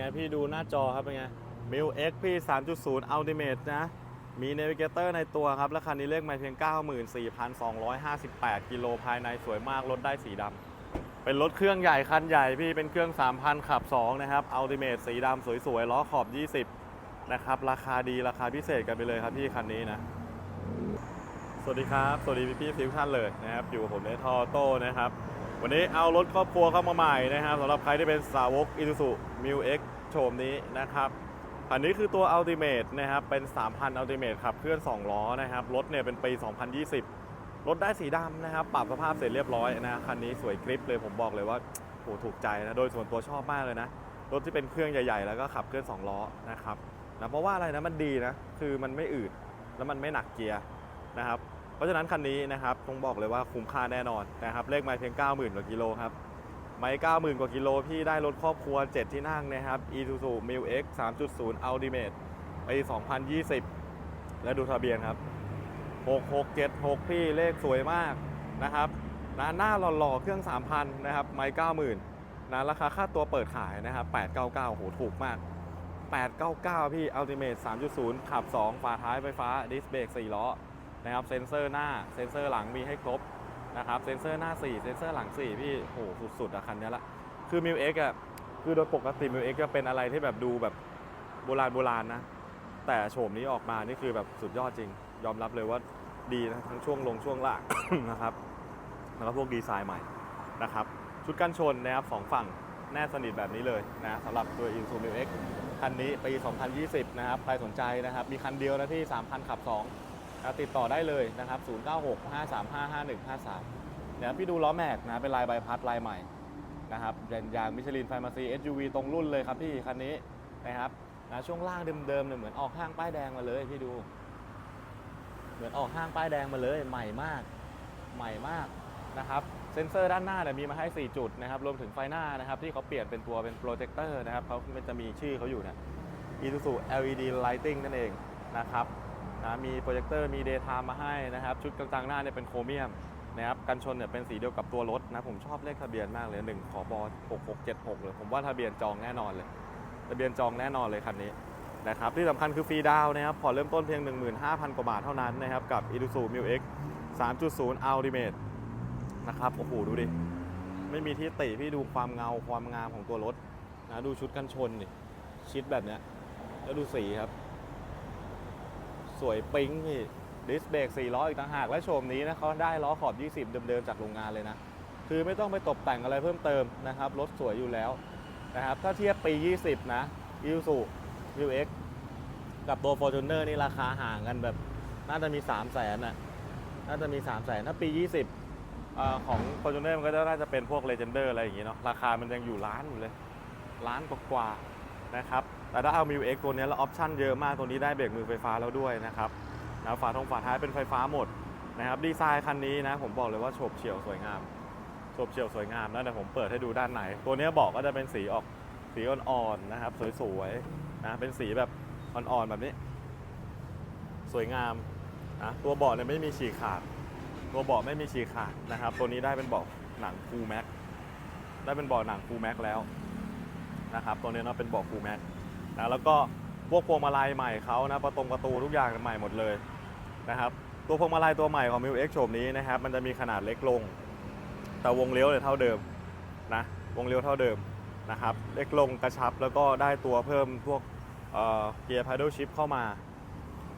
ไงพี่ดูหน้าจอครับเป็นไง m i l X พี่ 3.0 Ultimate นะ มี Navigator ในตัวครับ และคันนี้เลขไม่เพียง 94,258 กิโลภายในสวยมาก รถได้สีดำ เป็นรถเครื่องใหญ่ คันใหญ่พี่เป็นเครื่อง 3,000 ขับ 2 นะครับ Ultimate สีดำสวยๆ ล้อขอบ 20 นะครับ ราคาดีราคาพิเศษกันไปเลยครับพี่คันนี้นะ สวัสดีครับ สวัสดีพี่พี่ๆทุกท่านเลยนะครับ อยู่กับผมในทอโต้นะครับ วันนี้เอารถครอบครัวเข้ามาใหม่นะครับสำหรับใครที่เป็นสาวก Isuzu m i l X โฉมนี้นะครับอันนี้คือตัว Ultimate นะครับเป็น 3,000 Ultimate ขับเคลื่อน 2 ล้อนะครับรถเนี่ยเป็นปี 2020 รถได้สีดำนะครับ ปรับสภาพเสร็จเรียบร้อยนะคันนี้สวยกริปเลยผมบอกเลยว่าโหถูกใจนะโดยส่วนตัวชอบมากเลยนะ รถที่เป็นเครื่องใหญ่ๆ แล้วก็ขับเคลื่อน 2 ล้อนะครับนะเพราะว่าอะไรนะมันดีนะ คือมันไม่อืดแล้วมันไม่หนักเกียร์นะครับ เพราะฉะนั้นคันนี้นะครับต้องบอกเลยว่าคุ้มค่าแน่นอนนะครับเลขไมล์เพียง 90,000กว่ากิโลครับไมล์90,000 กว่ากิโลพี่ได้รถครอบครัว 7 ที่นั่งนะครับ Isuzu m i l X 3.0 Ultimate ปี2020 และดูทะเบียนครับ 6676 พี่เลขสวยมากนะครับนะหน้าหล่อๆ เครื่อง 3,000 นะครับ ไมล์90,000นะราคาค่าตัวเปิดขายนะครับ 899โหถูกมาก 899 พี่ Ultimate 3.0 ขับ 2 ฝาท้ายไฟฟ้า ดิสเบรก4ล้อ นะครับเซ็นเซอร์หน้าเซ็นเซอร์หลังมีให้ครบนะครับเซ็นเซอร์หน้า 4 เซ็นเซอร์หลัง 4 พี่โหสุดๆอะคันนี้ละคือ m ิ X อะคือโดยปกติ m ิ X ก็เป็นอะไรที่แบบดูแบบโบราณโบราณนะ แต่โฉมนี้ออกมานี่คือแบบสุดยอดจริง ยอมรับเลยว่าดีนะทั้งช่วงลงช่วงล่างนะครับแล้วก็พวกดีไซน์ใหม่นะครับชุดกันชนนะครับสองฝั่งแน่สนิทแบบนี้เลยนะสำหรับตัว i s u m i X คันนี้ปี 2020 นะครับ ใครสนใจนะครับ มีคันเดียวนะที่ 3,000 ขับ 2 นะติดต่อได้เลยนะครับ 096 535 5153เดี๋ยวพี่ดูล้อแม็กนะเป็นลายใบพัดลายใหม่นะครับเป็นยางมิชลินไฟมาซี SUV ตรงรุ่นเลยครับพี่คันนี้นะครับนะช่วงล่างเดิมๆเนี่ยเหมือนออกห้างป้ายแดงมาเลยพี่ดู เหมือนออกห้างป้ายแดงมาเลยใหม่มาก ใหม่มากนะครับเซ็นเซอร์ด้านหน้าเนี่ยมีมาให้ 4 จุดนะครับรวมถึงไฟหน้านะครับที่เขาเปลี่ยนเป็นตัวเป็นโปรเจคเตอร์นะครับเขาจะมีชื่อเขาอยู่นะ Isuzu LED Lighting นั่นเองนะครับ นะมีโปรเจคเตอร์มี Daytime มาให้นะครับ ชุดกระจังหน้าเนี่ยเป็นโครเมียมนะครับกันชนเนี่ยเป็นสีเดียวกับตัวรถนะผมชอบเลขทะเบียนมากเลย1ขอบอ6676เลยผมว่าทะเบียนจองแน่นอนเลย ทะเบียนจองแน่นอนเลยคันนี้นะครับที่สำคัญคือฟรีดาวนะครับผ่อนเริ่มต้นเพียง 15,000 กว่าบาทเท่านั้นนะครับกับ Isuzu m i l X 3.0 Ultimate นะครับโอ้โหดูดิ ไม่มีที่ติพี่ดูความเงาความงามของตัวรถนะดูชุดกันชนดิชิดแบบเนี้ยแล้วดูสีครับ สวยปิ๊งพี่ดิสเบรก4ล้ออีกต่างหาก และโฉมนี้นะเขาได้ล้อขอบ 20 เดิมๆ จากโรงงานเลยนะ คือไม่ต้องไปตกแต่งอะไรเพิ่มเติมนะครับ รถสวยอยู่แล้วนะครับ ถ้าเทียบปี 20 นะ i s u u x กับตัว Fortuner นี่ราคาห่างกันแบบ น่าจะมี 3 0 0แสนน่ะน่าจะมี 3 0 0แสนถ้าปี 20อของ Fortuner มันก็น่าจะเป็นพวก Legender อะไรอย่างงี้เนาะราคามันยังอยู่ล้านอยู่เลยล้านกว่า นะครับแต่ถ้าเอา m ิ X ตัวนี้แล้วออปชั่นเยอะมากตัวนี้ได้เบรกมือไฟฟ้าแล้วด้วยนะครับนะฝาทองฝาท้ายเป็นไฟฟ้าหมดนะครับดีไซน์คันนี้นะผมบอกเลยว่าโฉบเฉี่ยวสวยงามโฉบเฉี่ยวสวยงามนะเดี๋ยวผมเปิดให้ดูด้านในตัวนี้เบอกก็จะเป็นสีออกสีอ่อนๆนะครับสวยๆนะเป็นสีแบบอ่อนๆแบบนี้ สวยงามนะตัวเบาะเนี่ยไม่มีฉีกขาด ตัวเบาะไม่มีฉีกขาดนะครับ ตัวนี้ได้เป็นเบาะหนังฟูแม็กได้เป็นเบาะหนังฟูแม็กแล้ว นะครับตัวนี้เนาะเป็นเบาะฟูแม็กนะแล้วก็พวกพวงมาลัยใหม่เขานะประตงประตูทุกอย่างใหม่หมดเลยนะครับตัวพวงมาลัยตัวใหม่ของ m ิ X โฉมนี้นะครับมันจะมีขนาดเล็กลง แต่วงเลี้ยวเนี่ยเท่าเดิมนะวงเลี้ยวเท่าเดิมนะครับเล็กลงกระชับแล้วก็ได้ตัวเพิ่มพวกเกียร์ paddle shift เข้ามา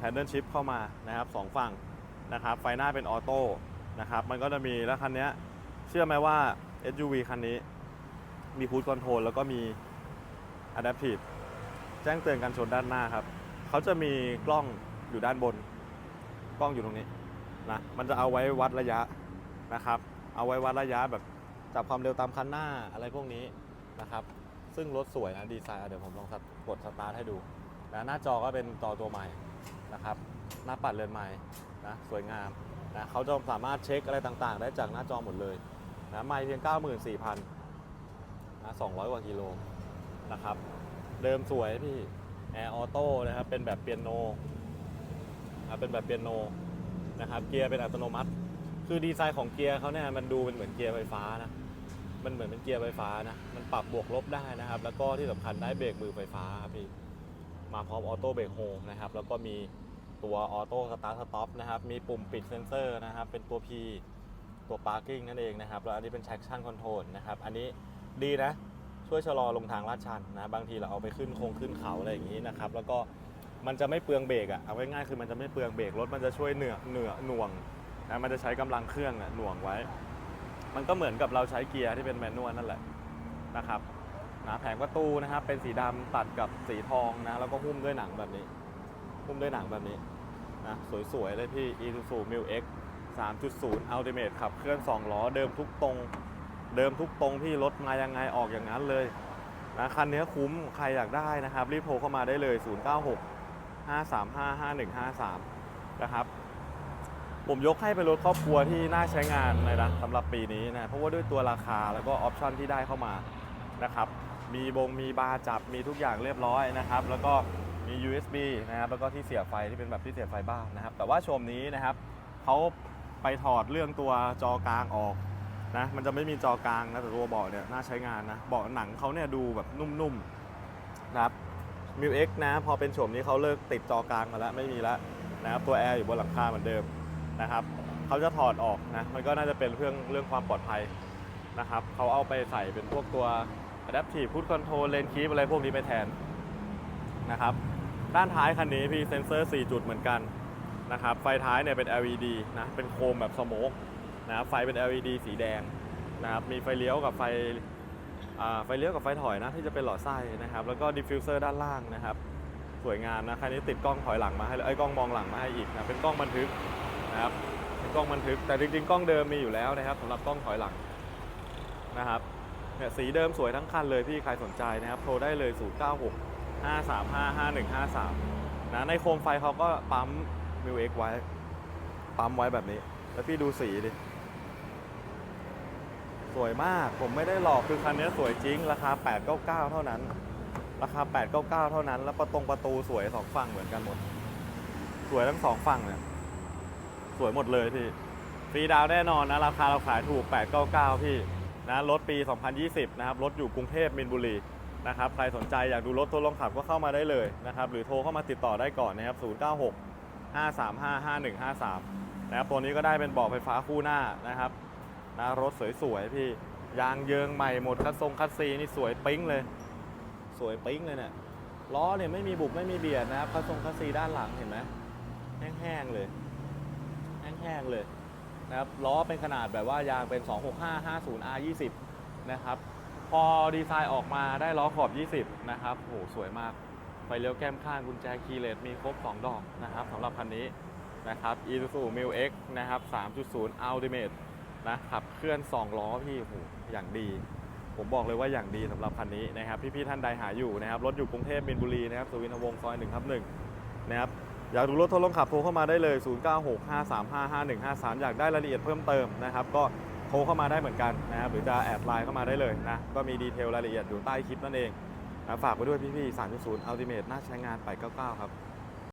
paddle shift เข้ามานะครับสองฝั่งนะครับไฟหน้าเป็นออโต้นะครับมันก็จะมีแล้วคันนี้เชื่อไหมว่า SUV คันนี้มีพูดคอนโทรลแล้วก็มี adaptive แจ้งเตือนการชนด้านหน้าครับ เขาจะมีกล้องอยู่ด้านบน กล้องอยู่ตรงนี้นะ มันจะเอาไว้วัดระยะนะครับ เอาไว้วัดระยะแบบจับความเร็วตามคันหน้าอะไรพวกนี้นะครับ ซึ่งรถสวยนะดีไซน์เดี๋ยวผมลองกดสตาร์ทให้ดูนะหน้าจอก็เป็นจอตัวใหม่นะครับ หน้าปัดเรือนใหม่นะสวยงามนะเขาจะสามารถเช็คอะไรต่างๆ ได้จากหน้าจอหมดเลยนะไม่เพียง 94,000นะ200 กว่ากิโล นะครับ เดิมสวยพี่แอร์ออโต้นะครับ เป็นแบบเปียโนนะเป็นแบบเปียโนนะครับ เกียร์เป็นอัตโนมัติ คือดีไซน์ของเกียร์เขาเนี่ยมันดูเป็นเหมือนเกียร์ไฟฟ้านะ มันเหมือนเป็นเกียร์ไฟฟ้านะ มันปรับบวกลบได้นะครับ แล้วก็ที่สำคัญได้เบรกมือไฟฟ้าครับพี่ มาพร้อมออโต้เบรกโฮมนะครับ แล้วก็มีตัวออโต้สตาร์ทสต็อปนะครับ มีปุ่มปิดเซนเซอร์นะครับ เป็นตัว P ตัว parking นั่นเองนะครับ แล้วอันนี้เป็น traction control นะครับ อันนี้ดีนะ ช่วยชะลอลงทางลาดชันนะบางทีเราเอาไปขึ้นโคงขึ้นเขาอะไรอย่างนี้นะครับแล้วก็มันจะไม่เปลืองเบรกอะเอาง่ายๆคือมันจะไม่เปลืองเบรกรถมันจะช่วยเหนือเหนือหน่วงนะมันจะใช้กำลังเครื่องอะหน่วงไว้ มันก็เหมือนกับเราใช้เกียร์ที่เป็นแมนนวลนั่นแหละนะครับนะแผงประตูนะครับเป็นสีดำตัดกับสีทองนะแล้วก็หุ้มด้วยหนังแบบนี้ หุ้มด้วยหนังแบบนี้นะสวยๆเลยพี่ Isuzu m i l X 3.0 Ultimate ขับเคลื่อน 2 ล้อเดิมทุกตรง เดิมทุกตรงพี่รถมายังไงออกอย่างนั้นเลยนะคันนี้คุ้มใครอยากได้นะครับ รีบโทรเข้ามาได้เลย 096 535 5153 นะครับ ผมยกให้เป็นรถครอบครัวที่น่าใช้งานเลยนะสำหรับปีนี้นะเพราะว่าด้วยตัวราคาแล้วก็ออปชันที่ได้เข้ามานะครับ มีบงมีบาร์จับมีทุกอย่างเรียบร้อยนะครับ แล้วก็มี USB นะครับแล้วก็ที่เสียบไฟที่เป็นแบบที่เสียบไฟบ้านนะครับ แต่ว่าชมนี้นะครับเขาไปถอดเรื่องตัวจอกลางออก นะมันจะไม่มีจอกลางนะแต่ตัวเบาะเนี่ยน่าใช้งานนะเบาะหนังเขาเนี่ยดูแบบนุ่มๆนะครับมิวเอ็กนะพอเป็นโฉมนี้เขาเลิกติดจอกลางมาแล้วไม่มีแล้วนะครับตัวแอร์อยู่บนหลังคาเหมือนเดิมนะครับเขาจะถอดออกนะมันก็น่าจะเป็นเรื่องเรื่องความปลอดภัยนะครับเขาเอาไปใส่เป็นพวกตัว adaptive cruise control lane keep อะไรพวกนี้ไปแทนนะครับด้านท้ายคันนี้พี่เซ็นเซอร์ 4 จุดเหมือนกันนะครับไฟท้ายเนี่ยเป็น LED นะเป็นโคมแบบสโมก นะครับไฟเป็น LED สีแดงนะครับมีไฟเลี้ยวกับไฟไฟเลี้ยวกับไฟถอยนะที่จะเป็นหลอดไส้นะครับแล้วก็ดิฟฟิวเซอร์ด้านล่างนะครับสวยงามนะคันนี้ติดกล้องถอยหลังมาให้เลยไอ้กล้องมองหลังมาให้อีกนะเป็นกล้องบันทึกนะครับเป็นกล้องบันทึกแต่จริงๆกล้องเดิมมีอยู่แล้วนะครับสำหรับกล้องถอยหลังนะครับเนี่ยสีเดิมสวยทั้งคันเลยพี่ใครสนใจนะครับโทรได้เลย 0 9 6 5 3 5 5 1 5 3นะในโคมไฟเขาก็ปั๊มมิวเอ็กไว้ปั๊มไว้แบบนี้ แล้วพี่ดูสีดิ สวยมากผมไม่ได้หลอกคือคันนี้สวยจริง ราคา 899 เท่านั้น ราคา 899 เท่านั้น แล้วประตงประตูสวยสองฝั่งเหมือนกันหมด สวยทั้งสองฝั่งเนี่ยสวยหมดเลยพี่ฟรีดาวแน่นอนนะ ราคาเราขายถูก 899 พี่นะรถปี 2020 นะครับรถอยู่กรุงเทพมินบุรีนะครับใครสนใจอยากดูรถทดลองขับก็เข้ามาได้เลยนะครับหรือโทรเข้ามาติดต่อได้ก่อนนะครับ 096 535 5153 นะครับตัวนี้ก็ได้เป็นเบาะไฟฟ้าคู่หน้านะครับ นะรถสวยๆพี่ยางเยิงใหม่หมดคัดทรงคัดซีนี่สวยปิ๊งเลย สวยปิ๊งเลยเนี่ยล้อเนี่ยไม่มีบุบไม่มีเบียดนะครับคัดทรงคัดซีด้านหลังเห็นไหมแห้งๆเลยแห้งๆเลยนะครับล้อเป็นขนาดแบบว่ายางเป็น 265 50 R 20 นะครับ พอดีไซน์ออกมาได้ล้อขอบ 20 นะครับโหสวยมากไฟเลี้ยวแก้มข้างกุญแจคีย์เลสมีครบ 2 ดอกนะครับสำหรับคันนี้นะครับ Isuzu m i l X นะครับ 3.0 Ultimate นะขับเคลื่อน 2 ล้อพี่โหอย่างดี ผมบอกเลยว่าอย่างดีสำหรับคันนี้นะครับพี่ๆท่านใดหาอยู่นะครับรถอยู่กรุงเทพมินบุรีนะครับสุวินทวงศซอย1ทับ1นะครับอยากดูรถทดลองขับโทรเข้ามาได้เลย 0965355153 อยากได้รายละเอียดเพิ่มเติมนะครับ ก็โทรเข้ามาได้เหมือนกันนะครับหรือจะแอดไลน์เข้ามาได้เลยนะก็มีดีเทลรายละเอียดอยู่ใต้คลิปนั่นเองนะฝากไว้ด้วยพี่ๆ3.0 Ultimate น่าใช้งาน 899 ครับ